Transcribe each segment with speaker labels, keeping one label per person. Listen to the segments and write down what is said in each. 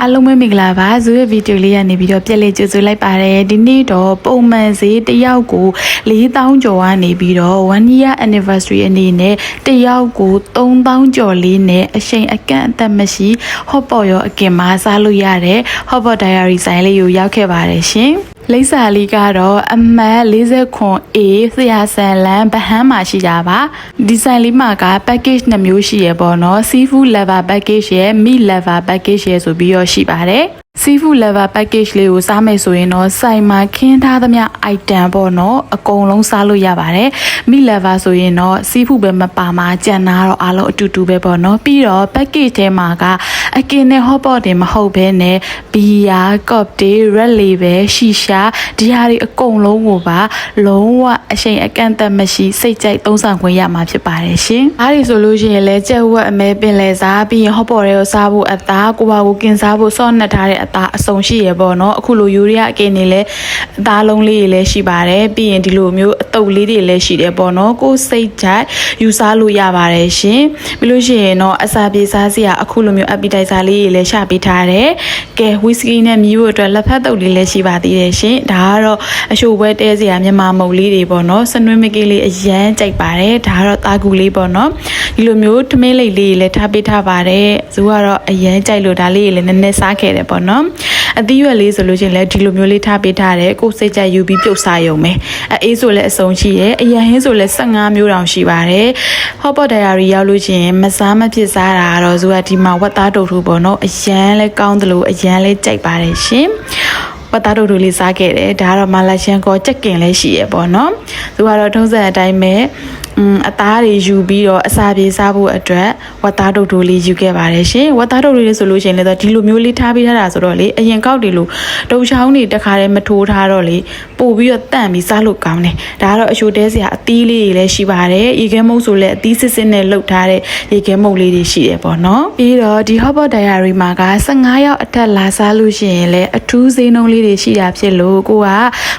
Speaker 1: အားလုံးပဲမင်္ဂလာပါဇူရဲ့ဗီဒီယိုလေးကနေပြီးတော့ပြက်လေးကြိုဆိုလိုက်ပါတယ်ဒီနေ့တော့ပုံမှန်ဈေးတစ်ယောက်ကို4000ကျော်ကနေပြီးတော့1 year anniversary အနေနဲ့တစ်ယောက်ကို3000ကျော်လေးနဲ့အရှိန်အကန့်အသတ်မရှိ hot pot ရောအကင်မှာစားလို့ရတဲ့ hot pot diary ဆိုင်လေးကိုရောက်ခဲ့ပါတယ်ရှင် လိပ်စာလေးကတော့အမှတ်40ခွန် A ဆရာဆန်လန်ဗဟန်းမှာရှိတာပါဒီဇိုင်းလေးမှာက package နှစ်မျိုးရှိရပေါ့နော် seafood lover package ရဲ့ meat lover package ရဲ့ဆိုပြီးတော့ရှိပါတယ် seafood lover package လေးကိုစားမယ်ဆိုရင်တော့စိုင်မှာခင်းထားသမျှ item ပေါ့နော်အကုန်လုံးစားလို့ရပါတယ် meat lover ဆိုရင်တော့ seafood ပဲမပါမှာကြံတာတော့အားလုံးအတူတူပဲပေါ့နော်ပြီးတော့ package ထဲမှာကအကင်နဲ့ hot pot တွေမဟုတ်ဘဲနဲ့ဘီယာ cocktail red label ရှီရှာဒီဟာတွေအကုန်လုံးကိုပါလုံးဝအရှိန်အကန့်အသတ်မရှိစိတ်ကြိုက်သုံးဆောင်ခွင့်ရမှာဖြစ်ပါတယ်ရှင်အားဒီဆိုလို့ရှိရင်လဲကြက်ဝက်အမဲပင်လဲစားပြီးရင် hot pot တွေကိုစားဖို့အသားကိုပါကိုกินစားဖို့စော့နှက်ထားတဲ့အသားအစုံရှိရပေါ့နော်အခုလိုယူရီးယားအကင်တွေလဲအသားလုံးလေးတွေလည်းရှိပါတယ်ပြီးရင်ဒီလိုမျိုးအတုပ်လေးတွေလည်းရှိတယ်ပေါ့နော်ကိုယ်စိတ်ကြိုက်ယူစားလို့ရပါတယ်ရှင်ပြီးလို့ရှိရင်တော့အစာပြေစားစရာအခုလိုမျိုး appetizer လေးတွေလည်းရှာပေးထားတယ်ကဲဝီစကီနဲ့မြည်ဖို့အတွက်လက်ဖက်တုပ်လေးလည်းရှိပါသေးတယ်ရှင်ဒါကတော့အရှိုပွဲတဲစရာမြန်မာမုတ်လေးတွေပေါ့နော်စနွေးမကလေးလေးအရန်ကြိုက်ပါတယ်ဒါကတော့တာကူလေးပေါ့နော်ဒီလိုမျိုးထမင်းလိတ်လေးတွေလည်းထားပေးထားပါတယ်ဇူကတော့အရန်ကြိုက်လို့ဒါလေးတွေလည်းနည်းနည်းစားခဲ့တယ်ပေါ့နော်အသီးရွက်လေးဆိုလို့ရှိရင်လည်းဒီလိုမျိုးလေးထားပေးထားတယ်ကိုယ်စိတ်ကြယူပြီးပြုတ်စားရုံပဲအေးဆိုလည်းအစုံရှိရယ်အရန်ဟင်းဆိုလည်း15မျိုးတောင်ရှိပါတယ် hot pot diary ရောက်လို့ရှိရင်မစားမဖြစ်စားတာကတော့ဇူကဒီမှာဝတ်သားတုတ်ထူပေါ့နော်အရန်လဲကောင်းတယ်လို့အရန်လဲကြိုက်ပါတယ်ရှင်ဝတ်သားတုတ်ထူလေးစားခဲ့တယ်ဒါကတော့မလာရှန်ကောကြက်ကင်လည်းရှိရပေါ့နော်သူကတော့ထုံးစံအတိုင်းပဲอืม အသားတွေယူပြီးတော့အစာပြေစားဖို့အတွက်ဝတ်သားတုတ်တိုးလေးယူခဲ့ပါတယ်ရှင်ဝတ်သားတုတ်တိုးလေးဆိုလို့ရှိရင်လည်းဒီလိုမျိုးလေးထားပေးထားတာဆိုတော့လေအရင်ကောက်တွေလို့တုံချောင်းတွေတခါတည်းမထိုးထားတော့လေပို့ပြီးတော့တန့်ပြီးစားလို့ကောင်းတယ်ဒါကတော့အချိုတဲစရာအသီးလေးတွေလည်းရှိပါတယ်ရေခဲမုတ်ဆိုလည်းအသီးစစ်စစ်နဲ့လှုပ်ထားတဲ့ရေခဲမုတ်လေးတွေရှိတယ်ပေါ့နော်ပြီးတော့ဒီ Hot Pot Diary မှာက15ရောက်အထက်လာစားလို့ရှိရင်လည်းအထူးဈေးနှုန်းလေးတွေရှိတာဖြစ်လို့ကိုက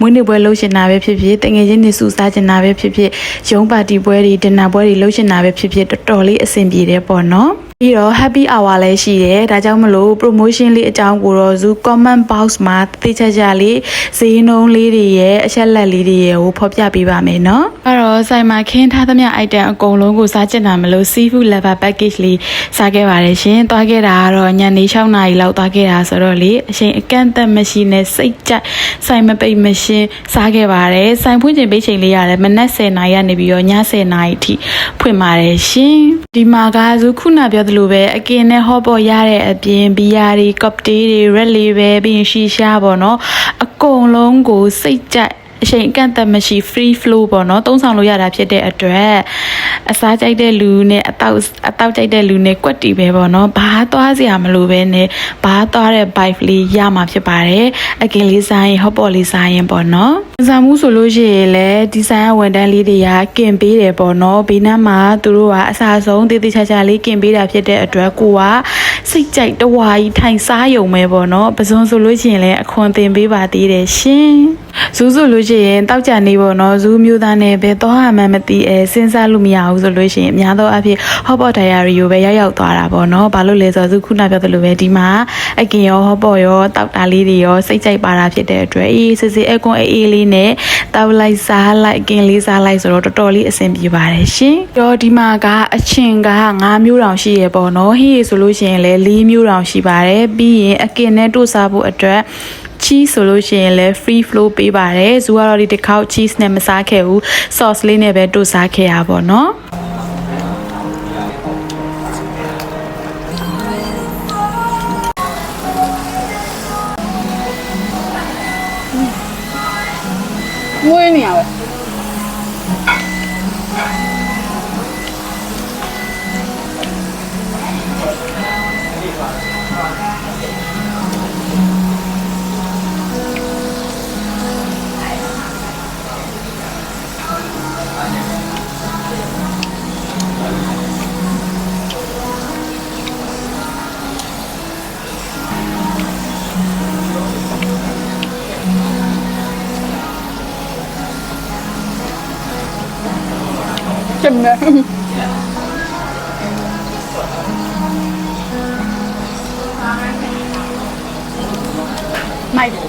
Speaker 1: မွေးနေ့ပွဲလုပ်ရှင်တာပဲဖြစ်ဖြစ်တငယ်ချင်းတွေစုစားချင်တာပဲဖြစ်ဖြစ်ရုံးပါတီပွဲတွေဒင်နာပွဲတွေလုပ်ရှင်တာပဲဖြစ်ဖြစ်တော်တော်လေးအဆင်ပြေတယ်ပေါ့နော် ပြီးတော့ happy hour လည်းရှိတယ်ဒါကြောင့်မလို့ promotion လေးအကြောင်းကိုတော့ Zoo comment box မှာသိချာချာလေးဈေးနှုန်းလေးတွေရဲ့အချက်လက်လေးတွေရဲ့ကိုဖော်ပြပေးပါမယ်နော်အဲ့တော့ဆိုင်မှာခင်းထားသမျှ item အကုန်လုံးကိုစားကျင်တာမလို့ seafood level package လေးစားခဲ့ပါတယ်ရှင်သွားခဲ့တာကတော့ညနေ6နာရီလောက်သွားခဲ့တာဆိုတော့လေအချိန်အကန့်အသတ်မရှိနဲ့စိတ်ကြိုက်ဆိုင်မပိတ်မရှင်းစားခဲ့ပါတယ်ဆိုင်ဖွင့်ချိန်ပိတ်ချိန်လေးရတယ်မနက်10နာရီကနေပြီးတော့ည10နာရီအထိဖွင့်ပါတယ်ရှင်ဒီမှာကဇူခုနပြောသလိုပဲအကင်နဲ့ဟော့ပေါ်ရတဲ့အပြင်ဘီယာတွေကော့တေးတွေ red label ပြီးရင်ရှီရှာပေါ့နော်အကုန်လုံးကိုစိတ်ကြိုက် အချိန်အကန့်အသတ်မရှိ free flow ပေါ့နော်သုံးဆောင်လို့ရတာဖြစ်တဲ့အတွက်အစားကြိုက်တဲ့လူနဲ့အတောက်အတောက်ကြိုက်တဲ့လူနဲ့ကွက်တီပဲပေါ့နော်ဘာသွားစရာမလိုပဲနဲ့ဘာသွားတဲ့ bike လေးရမှာဖြစ်ပါတယ်အကင်လေးစားရင် hot pot လေးစားရင်ပေါ့နော်စားမှုဆိုလို့ရှိရင်လည်းဒီဇိုင်းဝန်တန်းလေးတွေကကင်ပေးတယ်ပေါ့နော်ဘေးနားမှာသူတို့ကအစားဆုံးတည်တည်ချာချာလေးကင်ပေးတာဖြစ်တဲ့အတွက်ကိုက စိတ်ကြိုက်တဝါကြီးထိုင်စားယုံပဲပေါ့နော်ပစုံဆိုလို့ရှိရင်လည်းအခွန်တင်ပေးပါသေးတယ်ရှင်ဇူးဆိုလို့ရှိရင်တောက်ကြနေပေါ့နော်ဇူးမျိုးသားနဲ့ပဲတော့ဟာမှမသိအဲစဉ်းစားလို့မရဘူးဆိုလို့ရှိရင်အများသောအားဖြင့် hot pot diary ကိုပဲရောက်ရောက်သွားတာပေါ့နော်ဘာလို့လဲဆိုတော့ဇူးခုနပြောသလိုပဲဒီမှာအကင်ရော hot pot ရောတောက်တာလေးတွေရောစိတ်ကြိုက်ပါတာဖြစ်တဲ့အတွက်အေးစစ်စစ်အကွန်အေးအေးလေးနဲ့တောက်လိုက်စားလိုက်အကင်လေးစားလိုက်ဆိုတော့တော်တော်လေးအဆင်ပြေပါတယ်ရှင်တော့ဒီမှာကအချင်းက9မျိုးတောင်ရှိရပေါ့နော်ဟေးဆိုလို့ရှိရင်လည်း4မျိုးတောင်ရှိပါတယ်ပြီးရင်အကင်နဲ့တို့စားဖို့အတွက် cheese ဆိုလို့ရှိရင်လည်း free flow ပေးပါတယ်ဇူကတော့ဒီတစ်ခေါက် cheese နဲ့မစားခဲ့ဘူး sauce လေးနဲ့ပဲတို့စားခဲ့ရပါတော့เนาะ
Speaker 2: မွေးနေရပဲ ကျမမို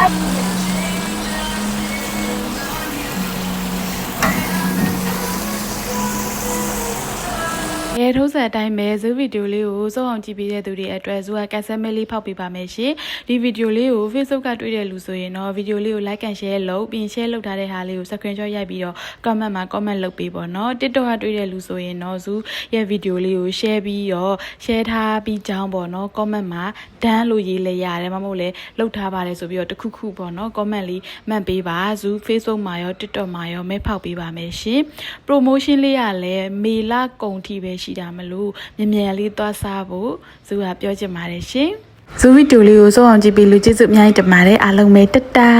Speaker 2: Thank you.
Speaker 1: ရဲထိုးဆက်အတိုင်းပဲဇူးဗီဒီယိုလေးကိုစုံအောင်ကြည့်ပေးတဲ့သူတွေအတွက်ဇူကကန်ဆယ်မဲလေးဖောက်ပေးပါမယ်ရှင်ဒီဗီဒီယိုလေးကို Facebook ကတွေ့တဲ့လူဆိုရင်တော့ဗီဒီယိုလေးကို like and share လုပ်ပြီး share လုပ်ထားတဲ့ဟာလေးကို screenshot ရိုက်ပြီးတော့ comment မှာ comment လုပ်ပေးပါနော် TikTok ကတွေ့တဲ့လူဆိုရင်တော့ဇူရဲ့ဗီဒီယိုလေးကို share ပြီးတော့ share ထားပြီးကြောင်းပေါ့နော် comment မှာ done လို့ရေးလဲရတယ်မမဟုတ်လဲလုပ်ထားပါတယ်ဆိုပြီးတော့တခုခုပေါ့နော် comment လေးမှတ်ပေးပါဇူ Facebook မှာရော TikTok မှာရောမဲဖောက်ပေးပါမယ်ရှင် promotion လေးကလည်းမေလကုန်ထိပဲရှိတာမလို့မြန်မြန်လေးသွားစားဖို့ဇူကပြောချင်ပါတယ်ရှင်ဇူဗီဒီယိုလေးကိုစိုးအောင်ကြည့်ပြီးလူကျေးဇူးအများကြီးတင်ပါတယ်အားလုံးပဲတတ်တာ